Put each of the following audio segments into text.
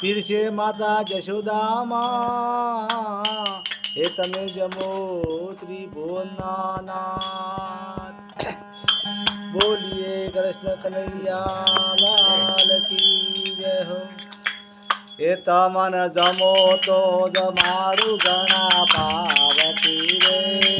પીરશે માતા જશોદામાં. હે તમે જમો ત્રિભુવનાથ બોલીએ કૃષ્ણ કનૈયા લાલ કી જય હો. એ તમન જમો તો જમારું ગણા પાવતી રે.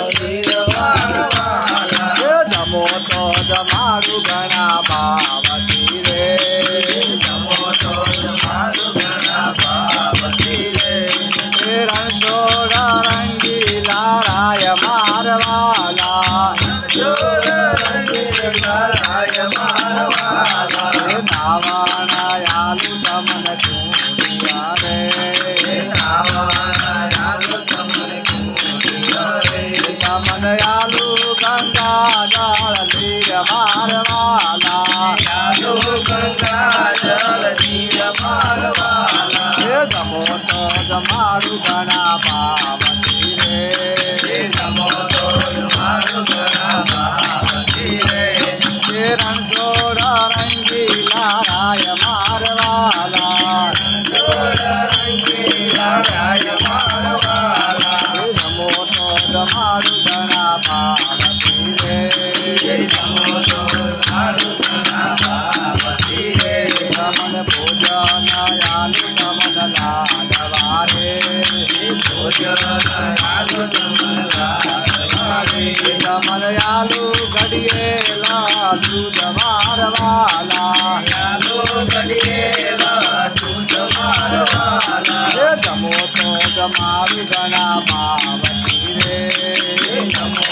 ગંગા જળ લીર મારવાલા આલુ ગંગા જળ લીર મારવાલા હે જમો તો જમારું ઘણા પાવતી રે હે જમો તો જમારું ઘણા પાવતી રે આલુ ઘડીએ લાલુ જમારવાલા. ઘડીએ લાલુ જમારવાલા જમો તો જમારું ઘણા પાવતી રે. જમો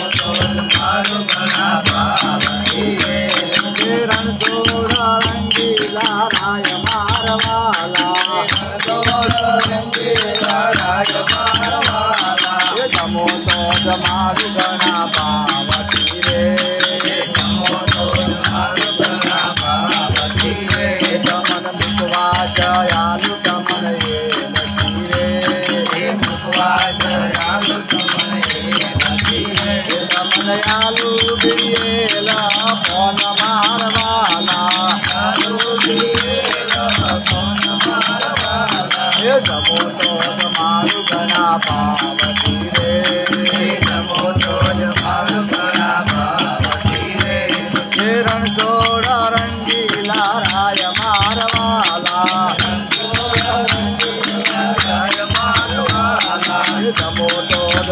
દિયેલા દિયેલા ફોન મારવાલા હે જમો તો તમારું ઘણા પાવતી રે જમો તો તમારું ઘણા પાવતી રે રણછોડ રંગીલા રાય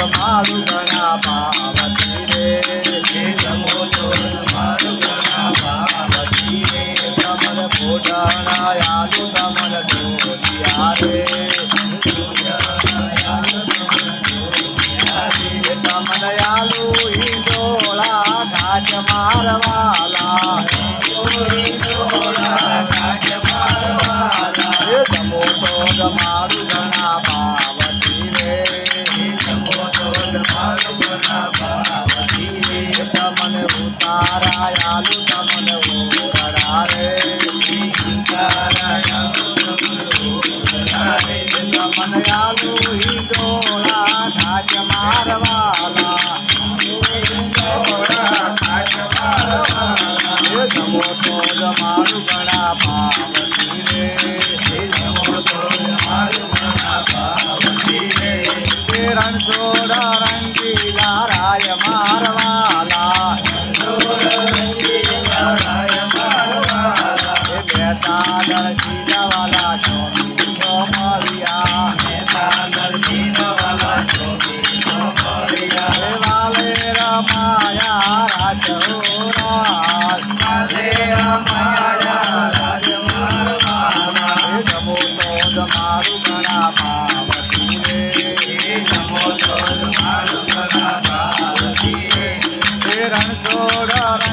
તો તમારું ઘણા પાવતી રે હે જમો તો તમારું ઘણા પાવતી રે તમન ભોડાણા આલુ તમન ડોલિયા રે તમન આલુ ઈંડોળા ઘાટ મારવાલા ઉતારા આલુ તમને ઉતરા રે ઉતારા તમને આલુ ઈંડોળા ઘાટ મારવાલા હે જમો તો જમારું ઘણા પાવતી રે હે જમો તો જમારું ઘણા મારું ગણા